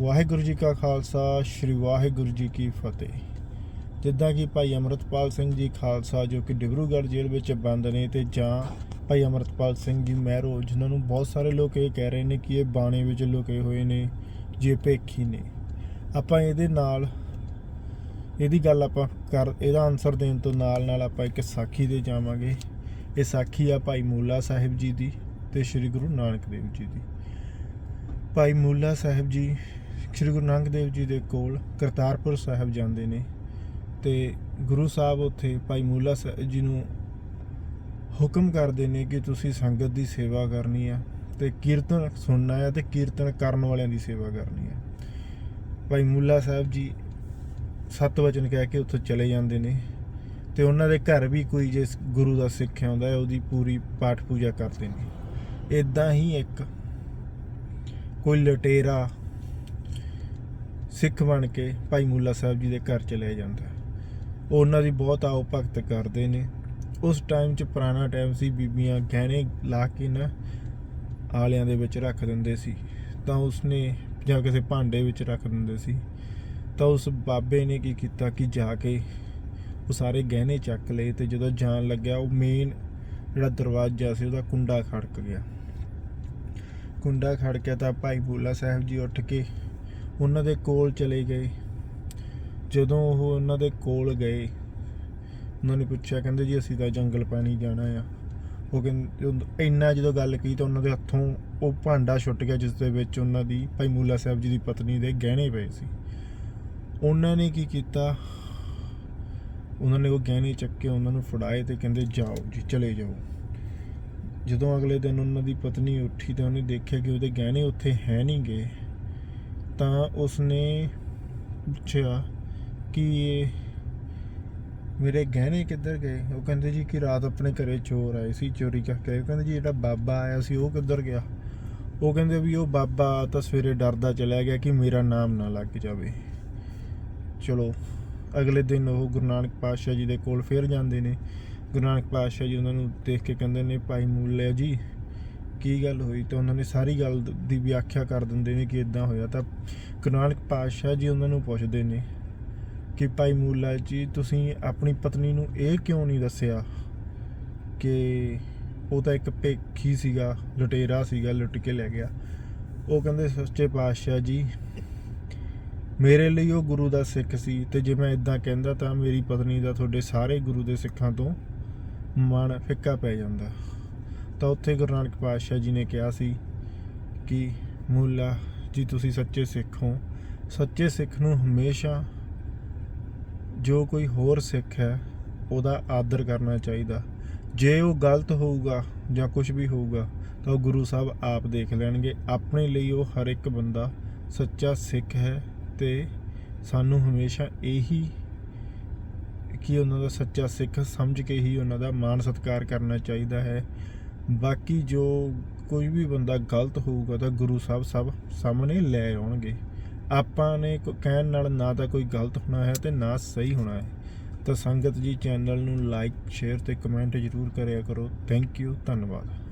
ਵਾਹਿਗੁਰੂ ਜੀ ਕਾ ਖਾਲਸਾ, ਸ੍ਰੀ ਵਾਹਿਗੁਰੂ ਜੀ ਕੀ ਫਤਿਹ। ਜਿੱਦਾਂ ਕਿ ਭਾਈ ਅਮਰਤਪਾਲ ਸਿੰਘ ਜੀ ਖਾਲਸਾ, ਜੋ ਕਿ ਡਿਬਰੂਗੜ੍ਹ ਜੇਲ੍ਹ ਵਿੱਚ ਬੰਦ ਨੇ ਤੇ ਜਾਂ ਭਾਈ ਅਮਰਤਪਾਲ ਸਿੰਘ ਜੀ ਮਹਿਰੋ, ਜਿਨ੍ਹਾਂ ਨੂੰ ਬਹੁਤ ਸਾਰੇ ਲੋਕ ਇਹ ਕਹਿ ਰਹੇ ਨੇ ਕਿ ਇਹ ਬਾਣੇ ਵਿੱਚ ਲੁਕੇ ਹੋਏ ਨੇ, ਜੇ ਭੇਖੀ ਨੇ। ਆਪਾਂ ਇਹਦੇ ਨਾਲ, ਇਹਦੀ ਗੱਲ ਆਪਾਂ ਕਰ, ਇਹਦਾ ਆਨਸਰ ਦੇਣ ਤੋਂ ਨਾਲ ਨਾਲ ਆਪਾਂ ਇੱਕ ਸਾਖੀ ਦੇ ਜਾਵਾਂਗੇ। ਇਹ ਸਾਖੀ ਆ ਭਾਈ ਮੂਲਾ ਸਾਹਿਬ ਜੀ ਦੀ ਤੇ ਸ੍ਰੀ ਗੁਰੂ ਨਾਨਕ ਦੇਵ ਜੀ ਦੀ। ਭਾਈ ਮੂਲਾ ਸਾਹਿਬ ਜੀ ਸ੍ਰੀ ਗੁਰੂ ਨਾਨਕ ਦੇਵ ਜੀ ਦੇ ਕੋਲ ਕਰਤਾਰਪੁਰ ਸਾਹਿਬ ਜਾਂਦੇ ਨੇ ਤੇ ਗੁਰੂ ਸਾਹਿਬ ਉੱਥੇ ਭਾਈ ਮੂਲਾ ਸਾਹਿਬ ਜੀ ਨੂੰ ਹੁਕਮ ਕਰਦੇ ਨੇ ਕਿ ਤੁਸੀਂ ਸੰਗਤ ਦੀ ਸੇਵਾ ਕਰਨੀ ਆ ਤੇ ਕੀਰਤਨ ਸੁਣਨਾ ਆ ਤੇ ਕੀਰਤਨ ਕਰਨ ਵਾਲਿਆਂ ਦੀ ਸੇਵਾ ਕਰਨੀ ਆ। ਭਾਈ ਮੂਲਾ ਸਾਹਿਬ ਜੀ ਸੱਤ ਵਚਨ ਕਹਿ ਕੇ ਉੱਥੇ ਚਲੇ ਜਾਂਦੇ ਨੇ ਤੇ ਉਹਨਾਂ ਦੇ ਘਰ ਵੀ ਕੋਈ ਜੇ ਗੁਰੂ ਦਾ ਸਿੱਖ ਆਉਂਦਾ ਹੈ, ਉਹਦੀ ਪੂਰੀ ਪਾਠ ਪੂਜਾ ਕਰਦੇ ਨੇ। ਇਦਾਂ ਹੀ ਇੱਕ ਕੋਈ ਲਟੇਰਾ ਸਿੱਖ ਬਣ ਕੇ ਭਾਈ ਮੂਲਾ ਸਾਹਿਬ ਜੀ ਦੇ ਘਰ ਚਲੇ ਜਾਂਦਾ ਉਹਨਾਂ ਦੀ ਬਹੁਤ ਆਓ ਭਗਤ ਕਰਦੇ ਨੇ। ਉਸ ਟਾਈਮ 'ਚ ਪੁਰਾਣਾ ਟਾਈਮ ਸੀ, ਬੀਬੀਆਂ ਗਹਿਣੇ ਲਾ ਕੇ ਨਾ ਆਲਿਆਂ ਦੇ ਵਿੱਚ ਰੱਖ ਦਿੰਦੇ ਸੀ। ਤਾਂ ਉਸਨੇ ਜਾਂ ਕਿਸੇ ਭਾਂਡੇ ਵਿੱਚ ਰੱਖ ਦਿੰਦੇ ਸੀ। ਤਾਂ ਉਸ ਬਾਬੇ ਨੇ ਕੀ ਕੀਤਾ ਕਿ ਜਾ ਕੇ ਉਹ ਸਾਰੇ ਗਹਿਣੇ ਚੱਕ ਲਏ ਤੇ ਜਦੋਂ ਜਾਣ ਲੱਗਿਆ, ਉਹ ਮੇਨ ਜਿਹੜਾ ਦਰਵਾਜ਼ਾ ਸੀ, ਉਹਦਾ ਕੁੰਡਾ ਖੜਕ ਗਿਆ। ਕੁੰਡਾ ਖੜਕਿਆ ਤਾਂ ਭਾਈ ਬੂਲਾ ਸਾਹਿਬ ਜੀ ਉੱਠ ਕੇ ਉਹਨਾਂ ਦੇ ਕੋਲ ਚਲੇ ਗਏ। ਜਦੋਂ ਉਹ ਉਹਨਾਂ ਦੇ ਕੋਲ ਗਏ, ਉਹਨਾਂ ਨੇ ਪੁੱਛਿਆ, ਕਹਿੰਦੇ ਜੀ, ਅਸੀਂ ਤਾਂ ਜੰਗਲ ਪਾਣੀ ਜਾਣਾ ਆ। ਉਹ ਕਹਿੰਦੇ ਇੰਨਾ ਜਦੋਂ ਗੱਲ ਕੀਤੀ ਤਾਂ ਉਹਨਾਂ ਦੇ ਹੱਥੋਂ ਉਹ ਭਾਂਡਾ ਛੁੱਟ ਗਿਆ, ਜਿਸ ਦੇ ਵਿੱਚ ਉਹਨਾਂ ਦੀ ਭਾਈ ਮੂਲਾ ਸਾਹਿਬ ਜੀ ਦੀ ਪਤਨੀ ਦੇ ਗਹਿਣੇ ਪਏ ਸੀ। ਉਹਨਾਂ ਨੇ ਕੀ ਕੀਤਾ? ਉਹਨਾਂ ਨੇ ਉਹ ਗਹਿਣੇ ਚੱਕ ਕੇ ਉਹਨਾਂ ਨੂੰ ਫੜਾਏ ਤੇ ਕਹਿੰਦੇ, ਜਾਓ ਜੀ, ਚਲੇ ਜਾਓ। ਜਦੋਂ ਅਗਲੇ ਦਿਨ ਉਹਨਾਂ ਦੀ ਪਤਨੀ ਉੱਠੀ ਤਾਂ ਉਹਨੇ ਦੇਖਿਆ ਕਿ ਉਹਦੇ ਗਹਿਣੇ ਉੱਥੇ ਹੈ ਨਹੀਂ ਗਏ ਤਾਂ ਉਸਨੇ ਪੁੱਛਿਆ ਕਿ ਇਹ ਮੇਰੇ ਗਹਿਣੇ ਕਿੱਧਰ ਗਏ? ਉਹ ਕਹਿੰਦੇ ਜੀ ਕਿ ਰਾਤ ਆਪਣੇ ਘਰੇ ਚੋਰ ਆਏ ਸੀ, ਚੋਰੀ ਕਰਕੇ। ਉਹ ਕਹਿੰਦੇ ਜੀ ਜਿਹੜਾ ਬਾਬਾ ਆਇਆ ਸੀ, ਉਹ ਕਿੱਧਰ ਗਿਆ? ਉਹ ਕਹਿੰਦੇ ਵੀ ਉਹ ਬਾਬਾ ਤਾਂ ਸਵੇਰੇ ਡਰਦਾ ਚਲਿਆ ਗਿਆ ਕਿ ਮੇਰਾ ਨਾਮ ਨਾ ਲੱਗ ਜਾਵੇ। ਚਲੋ, ਅਗਲੇ ਦਿਨ ਉਹ ਗੁਰੂ ਨਾਨਕ ਪਾਤਸ਼ਾਹ ਜੀ ਦੇ ਕੋਲ ਫੇਰ ਜਾਂਦੇ ਨੇ। ਗੁਰੂ ਨਾਨਕ ਪਾਤਸ਼ਾਹ ਜੀ ਉਹਨਾਂ ਨੂੰ ਦੇਖ ਕੇ ਕਹਿੰਦੇ ਨੇ, ਭਾਈ ਮੂਲਿਆ ਜੀ। ਕੀ ਗੱਲ ਹੋਈ ਤਾਂ ਉਹਨਾਂ ਨੇ ਸਾਰੀ ਗੱਲ ਦੀ ਵਿਆਖਿਆ ਕਰ ਦਿੰਦੇ ਨੇ ਕਿ ਇਦਾਂ ਹੋਇਆ ਤਾਂ ਗੁਰੂ ਨਾਨਕ ਪਾਤਸ਼ਾਹ ਜੀ ਉਹਨਾਂ ਨੂੰ ਪੁੱਛਦੇ ਨੇ ਕਿ ਭਾਈ ਮੂਲਾ ਜੀ, ਤੁਸੀਂ ਆਪਣੀ ਪਤਨੀ ਨੂੰ ਇਹ ਕਿਉਂ ਨਹੀਂ ਦੱਸਿਆ ਕਿ ਉਹ ਤਾਂ ਇੱਕ ਭੇਖੀ ਸੀਗਾ, ਲੁਟੇਰਾ ਸੀਗਾ, ਲੁੱਟ ਕੇ ਲੈ ਗਿਆ। ਉਹ ਕਹਿੰਦੇ, ਸੱਚੇ ਪਾਤਸ਼ਾਹ ਜੀ, ਮੇਰੇ ਲਈ ਉਹ ਗੁਰੂ ਦਾ ਸਿੱਖ ਸੀ ਤੇ ਜੇ ਮੈਂ ਇਦਾਂ ਕਹਿੰਦਾ ਤਾਂ ਮੇਰੀ ਪਤਨੀ ਦਾ ਤੁਹਾਡੇ ਸਾਰੇ ਗੁਰੂ ਦੇ ਸਿੱਖਾਂ ਤੋਂ ਮਨ ਫਿੱਕਾ ਪੈ ਜਾਂਦਾ। ਤਾਂ ਉੱਥੇ ਗੁਰੂ ਨਾਨਕ ਪਾਤਸ਼ਾਹ ਜੀ ਨੇ ਕਿਹਾ ਸੀ ਕਿ ਮੂਲਾ ਜੀ, ਤੁਸੀਂ ਸੱਚੇ ਸਿੱਖ ਹੋ। ਸੱਚੇ ਸਿੱਖ ਨੂੰ ਹਮੇਸ਼ਾ ਜੋ ਕੋਈ ਹੋਰ ਸਿੱਖ ਹੈ, ਉਹਦਾ ਆਦਰ ਕਰਨਾ ਚਾਹੀਦਾ। ਜੇ ਉਹ ਗਲਤ ਹੋਊਗਾ ਜਾਂ ਕੁਝ ਵੀ ਹੋਊਗਾ, ਤਾਂ ਉਹ ਗੁਰੂ ਸਾਹਿਬ ਆਪ ਦੇਖ ਲੈਣਗੇ। ਆਪਣੇ ਲਈ ਉਹ ਹਰ ਇੱਕ ਬੰਦਾ ਸੱਚਾ ਸਿੱਖ ਹੈ ਤੇ ਸਾਨੂੰ ਹਮੇਸ਼ਾ ਇਹੀ ਕਿ ਉਹਨਾਂ ਦਾ ਸੱਚਾ ਸਿੱਖ ਸਮਝ ਕੇ ਹੀ ਉਹਨਾਂ ਦਾ ਮਾਣ ਸਤਿਕਾਰ ਕਰਨਾ ਚਾਹੀਦਾ ਹੈ। ਬਾਕੀ ਜੋ ਕੋਈ ਵੀ ਬੰਦਾ ਗਲਤ ਹੋਊਗਾ ਤਾਂ ਗੁਰੂ ਸਾਹਿਬ ਸਭ ਸਾਹਮਣੇ ਲੈ ਆਉਣਗੇ। ਆਪਾਂ ਨੇ ਕਹਿਣ ਨਾਲ ਨਾ ਤਾਂ ਕੋਈ ਗਲਤ ਹੋਣਾ ਹੈ ਤੇ ਨਾ ਸਹੀ ਹੋਣਾ ਹੈ। ਤਾਂ ਸੰਗਤ ਜੀ ਚੈਨਲ ਨੂੰ ਲਾਈਕ, ਸ਼ੇਅਰ ਤੇ ਕਮੈਂਟ ਜ਼ਰੂਰ ਕਰਿਆ ਕਰੋ। ਥੈਂਕ ਯੂ ਧੰਨਵਾਦ।